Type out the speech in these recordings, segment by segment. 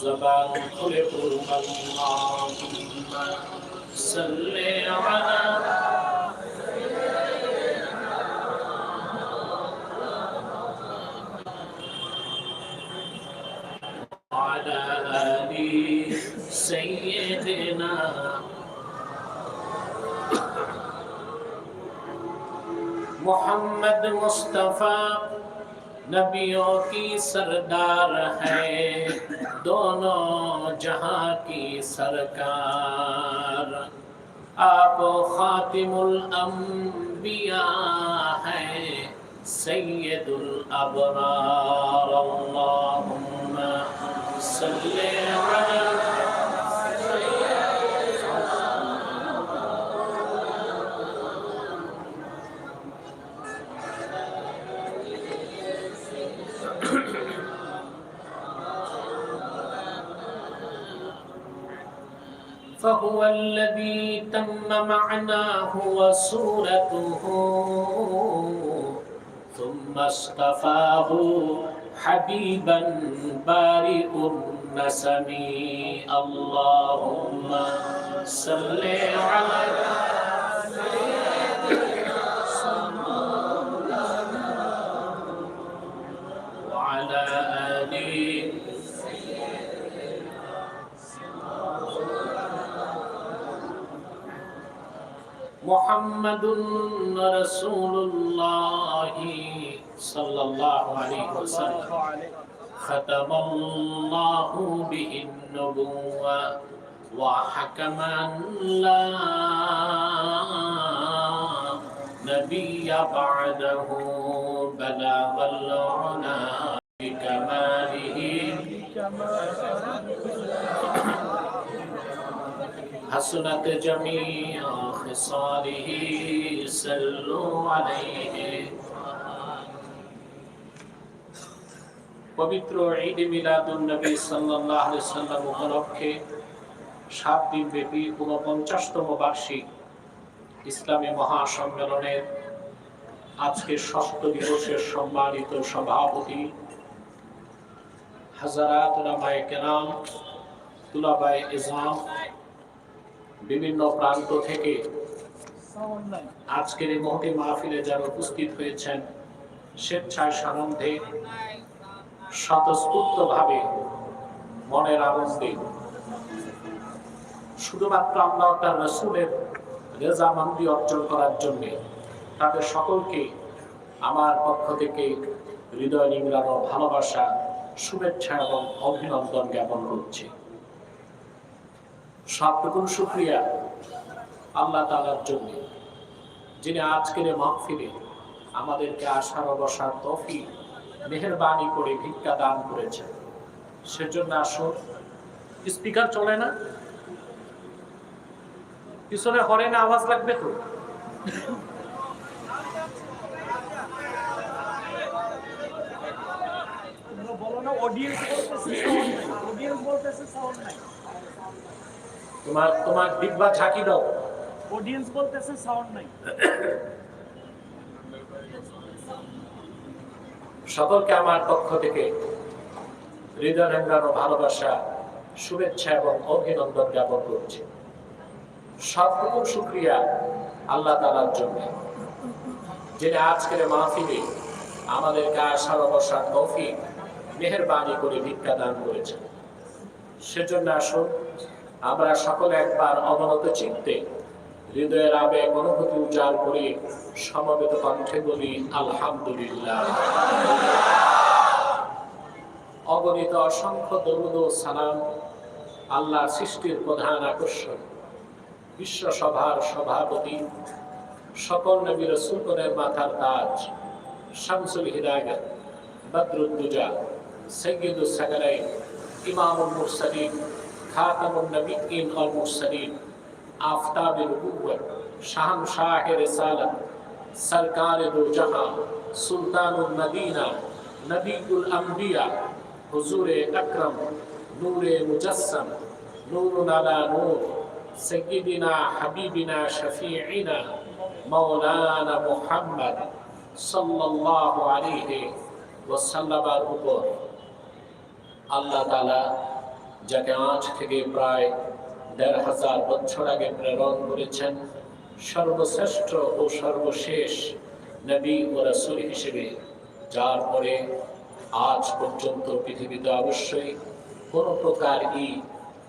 الزبان خلق اللهم صل على وعلى آل سيدنا. محمد مصطفى نبیوں کی سردار ہے۔ دونوں جہاں کی سرکار۔ آپ خاتم الانبیاء ہیں۔ سید الابرار اللہم صلی علی فهو الذي تم معناه وصورته. ثم اصطفاه حبيبا بارئ النسم اللهم صل على محمد رسول الله صلى الله عليه وسلم. ختم الله به النبوة وحكم أن لا نبي بعده بلغ العنا بكماله. حسنت جميع خصاله صلوا عليه পবিত্র ঈদ মিলাদুন নবী সাল্লাল্লাহু আলাইহি সাল্লাম উপলক্ষে সাত দিন ব্যাপী ঊনপঞ্চাশতম বার্ষিক ইসলামী মহাসম্মেলনের আজকে ষষ্ঠ দিবসের সম্মানিত সভাপতি হাজারাত রামায় কেরাম তুলাবায় ইজহাম বিভিন্ন প্রান্ত থেকে আজকের এই মহতি মাহফিলে যারা উপস্থিত হয়েছেন, স্বেচ্ছায় সানন্দে স্বতঃস্ফূর্ত ভাবে মনের আনন্দে। শুধুমাত্র আল্লাহ তার রসুলের রেজামন্দি অর্জন করার জন্য, তাদের সকলকে আমার পক্ষ থেকে হৃদয় নিংড়ানো ভালোবাসা, শুভেচ্ছা এবং অভিনন্দন জ্ঞাপন করছি। সবটুকুন শুক্রিয়া আল্লাহ তালার জন্য, যিনি আজকের মাহফিলে আমাদেরকে আশার অবসার তফি মেহরবানি করে ভিক্ষা দান করেছে সেজন্য আসুন, স্পিকার চলে না? পিছনে হরেন আওয়াজ লাগবে তো? তোমার তোমার ডিব্বা ঝাঁকি দাও। অডিয়েন্স বলতেছে সাউন্ড নাই। সকলকে আমার পক্ষ থেকে হৃদয় রেঙ্গানো ভালোবাসা শুভেচ্ছা এবং অভিনন্দন জ্ঞাপন করছি। সবরকম শুক্রিয়া আল্লাহ তালার জন্য। যিনি আজকের মাহফিলে আমাদেরকে আশার অবসাদ তৌফিক মেহরবানি করে ভিক্ষা দান করেছেন। সেজন্য আসুন। আমরা সকলে একবার অবনত চিনতে হৃদয়ের আবেগ, অনুভূতি উজাড় করে সমবেত কণ্ঠে বলি, আলহামদুলিল্লাহ। অগণিত অসংখ্য দরুদ সালাম আল্লাহ সৃষ্টির প্রধান আকর্ষণ, বিশ্বসভার সভাপতি, সকল নবী রসুলগণের মাথার তাজ, শামসুল হিদায়ত বদরুদ্দুজা সৈয়দুল সাগরাইন ইমামুল خاتم النبیین والمرسلین آفتاب نبوت شان شاہ رسالت سرکار دو جہاں سلطان المدینہ نبی الانبیاء حضور اکرم نور مجسم نور نالا نور سیدنا حبیبنا شفیعنا مولانا محمد صلی اللہ علیہ وسلم উপর আল্লাহ যাকে আজ থেকে প্রায় দেড় হাজার বছর আগে প্রেরণ করেছেন সর্বশ্রেষ্ঠ ও সর্বশেষ নবী ও রাসূল হিসেবে, যার পরে আজ পর্যন্ত পৃথিবীতে অবশ্যই কোনো প্রকার ই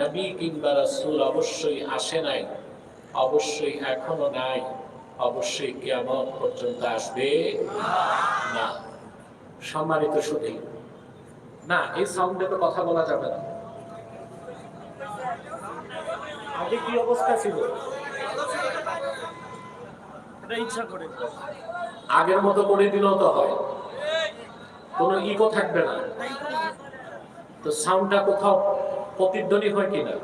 নবী কিংবা রাসূল অবশ্যই আসে নাই, অবশ্যই এখনও নাই, অবশ্যই কিয়ামত পর্যন্ত আসবে না। সম্মানিত শুধু না, এই সাউন্ডে তো কথা বলা যাবে না। আগে কি অবস্থা ছিল? এটা ইচ্ছা করে। আগের মতো করে দিলেও তো হয়। কোনো ইকো থাকবে না। তো সাউন্ডটা কোথাও প্রতিধ্বনি হয় কিনা?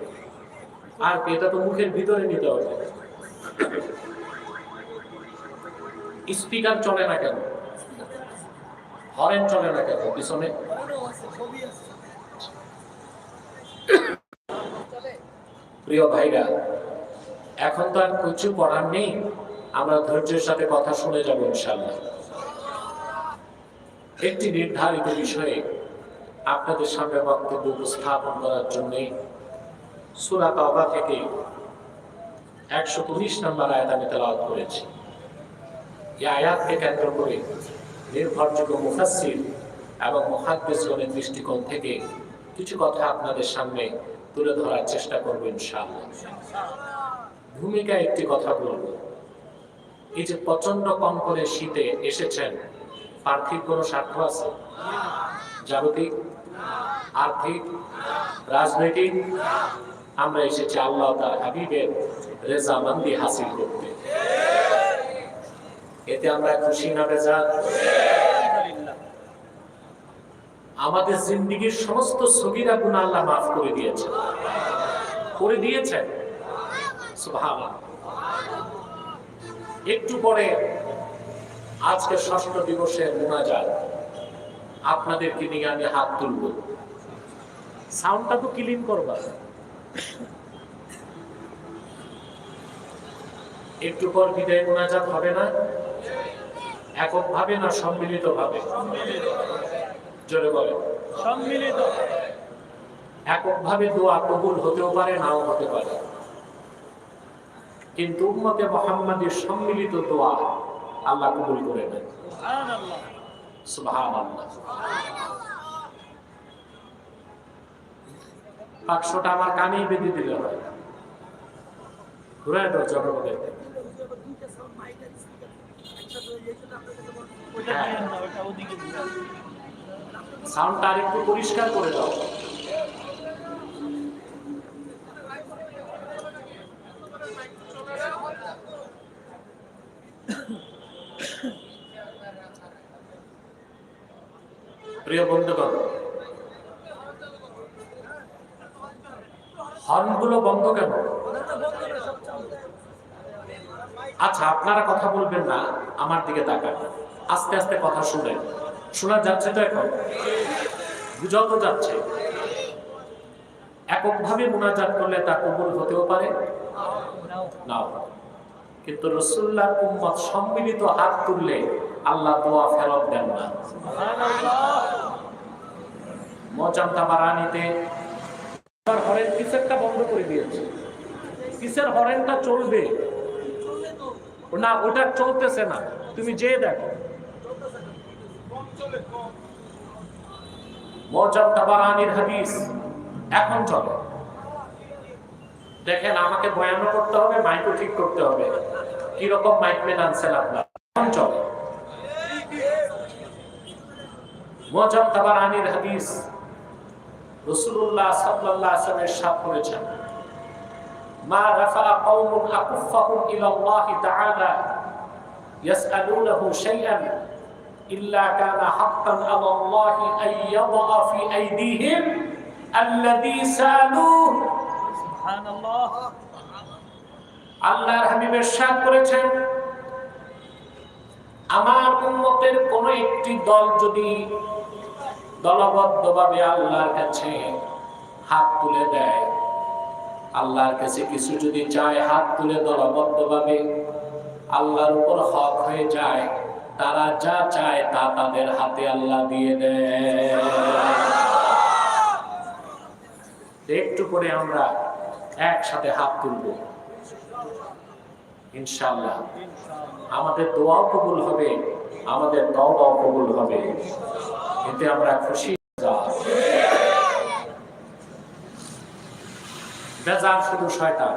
আর এটা তো মুখের ভিতরে নিতে হবে। স্পিকার চলে না কেন? হরেন চলে না কেন? পিছনে? প্রিয় ভাইরা, এখন তো আর কিছু করার নেই, আমরা ধৈর্যের সাথে কথা শুনে যাব ইনশাল্লাহ একটি নির্ধারিত বিষয়ে আপনাদের সামনে বক্তব্য উপস্থাপন করার জন্য সুরা তাওবা থেকে একশো উনিশ নম্বর আয়াত আমি তেলাওয়াত করেছি। এই আয়াতকে কেন্দ্র করে নির্ভরযোগ্য মুফাসসির এবং মহাদ্দেশগণের দৃষ্টিকোণ থেকে কিছু কথা আপনাদের সামনে তুলে ধরার চেষ্টা করব ইনশাআল্লাহ। ভূমিকা একটি কথা বলব। এই যে প্রচণ্ড কম করে শীতে এসেছেন, পার্থিব কোনো স্বার্থ আছে? জাগতিক আর্থিক? রাজনৈতিক? আমরা এসেছি আল্লাহ তার হাবিবের রেজামন্দি হাসিল করতে। এতে আমরা খুশি না আলহামদুলিল্লাহ আমাদের জিন্দিগির সমস্ত সগিরা গুণা আল্লাহ মাফ করে দিয়েছেন। করে দিয়েছেন? একটু পরে আজকে ষষ্ঠ দিবসের মোনাজাত। আপনাদেরকে নিয়ে আমি হাত তুলব। সাউন্ডটা তো ক্লিন করবা একটু পর বিদায় মোনাজাত হবে না? এককভাবে না সম্মিলিত ভাবে জোরে বলে সম্মিলিত। এককভাবে দোয়া কবুল হতেও পারে নাও হতে পারে। কিন্তু উম্মতে মোহাম্মদের সম্মিলিত দোয়া আল্লাহ কবুল করে বাক্সটা আমার কানেই বেঁধে দিলে। হয় ঘুরে দাও জনগণের। ওটা দিয়ে না ওটা ওদিকে দিয়ে সাউন্ডটা আরেকটু পরিষ্কার করে দাও। প্রিয় বন্ধুগণ, হর্নগুলো বন্ধ কেন? আচ্ছা আপনারা কথা বলবেন না, আমার দিকে তাকান। আস্তে আস্তে কথা শুনেন। শোনা যাচ্ছে তো এখন? বুঝাও যাচ্ছে। এককভাবে মোনাজাত করলে তা কবুল হতেও পারে? নাও। কিন্তু রসুল্লাহ উম্মত সম্মিলিত হাত তুললে আল্লাহ দোয়া ফেরত দেন না। মজাম তাবারানিতে তার হরেন কিসেরটা বন্ধ করে দিয়েছে? কিসের হরেনটা চলবে? না, ওটা চলতেছে না। তুমি যে দেখো। হাদিস। এখন চলে। দেখেন, আমাকে বয়ানও করতে হবে মাইকও ঠিক করতে হবে। কীরকম মাইক মেন আনছেন আপনার? এখন চলে। মজাম তাবারানির হাদিস রসুল্লাহ আলাইহি ওয়াসাল্লাম ইরশাদ করেছেন। মা রাফা কওমুন আকুফাহুম ইলা আল্লাহ তাআলা, ইয়াসআলুনাহু শাইআন আলা আল্লাহ আন ইয়াদা ফি আইদিহিম আল্লাযী সালুহ সুবহানাল্লাহ। আল্লাহর হাবিব ইরশাদ করেছেন আমার উম্মতের কোন একটি দল যদি দলবদ্ধভাবে আল্লাহর কাছে হাত তুলে দেয় আল্লাহর কাছে কিছু যদি চায় হাত তুলে দলবদ্ধভাবে আল্লাহর উপর হক হয়ে যায় তারা যা চায় তা তাদের হাতে আল্লাহ দিয়ে দেয় একটু করে আমরা একসাথে হাত তুলব। ইনশাল্লাহ আমাদের দোয়াও কবুল হবে, আমাদের তওবাও কবুল হবে। এতে আমরা খুশি। শুধু শয়তান।